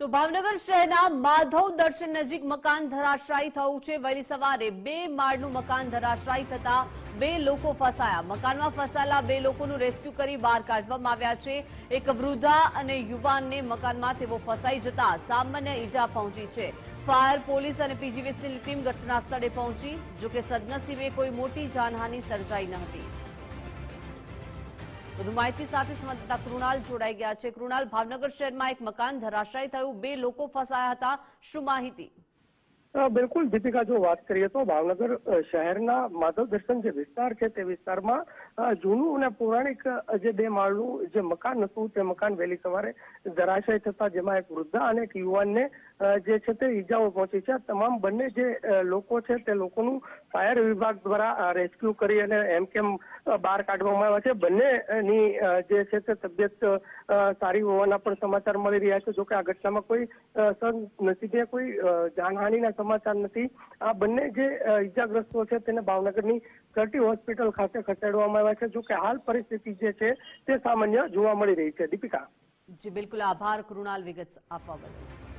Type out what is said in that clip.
તો ભાવનગર શહેરના માધવ દર્શન નજીક મકાન ધરાશાયી થયું છે. વહેલી સવારે બે માળનું મકાન ધરાશાયી થતા બે લોકો ફસાયા. મકાનમાં ફસાયેલા બે લોકોનું રેસ્ક્યુ કરી બહાર કાઢવામાં આવ્યા છે. એક વૃદ્ધા અને યુવાનને મકાનમાં તેઓ ફસાઈ જતા સામાન્ય ઈજા પહોંચી છે. ફાયર પોલીસ અને પીજીવીસીની ટીમ ઘટના સ્થળે પહોંચી, જોકે સદનસીબે કોઈ મોટી જાનહાની સર્જાઈ ન હતી. વધુ માહિતી સાથે સંવાદદાતા કૃણાલ જોડાઈ ગયા છે. કૃણાલ, ભાવનગર શહેરમાં એક મકાન ધરાશાયી થયું. બે લોકો ફસાયા હતા. શું માહિતી? બિલકુલ, દીપિકા, જો વાત કરીએ તો ભાવનગર શહેરના માધવ દર્શન જે વિસ્તાર છે તે વિસ્તારમાં જૂનું અને પૌરાણિક જે બે માળનું જે મકાન હતું તે મકાન વહેલી સવારે ધરાશય થતા જેમાં એક વૃદ્ધા અને એક યુવાનને જે છે તે ઈજાઓ પહોંચી છે. તમામ બંને જે લોકો છે તે લોકોનું ફાયર વિભાગ દ્વારા રેસ્ક્યુ કરી અને એમ કેમ બહાર કાઢવામાં આવ્યા છે. બંનેની જે છે તે તબિયત સારી હોવાના પણ સમાચાર મળી રહ્યા છે. જોકે આ ઘટનામાં કોઈ સદનસીબે કોઈ જાનહાનિના સમાચાર નથી. આ બંને જે ઈજાગ્રસ્તો છે તેને ભાવનગરની સર્ટી હોસ્પિટલ ખાતે ખસેડવામાં આવ્યા છે. જોકે હાલ પરિસ્થિતિ જે છે તે સામાન્ય જોવા મળી રહી છે. દીપિકા. જી, બિલકુલ આભાર કૃણાલ વિગત આપવા બદલ.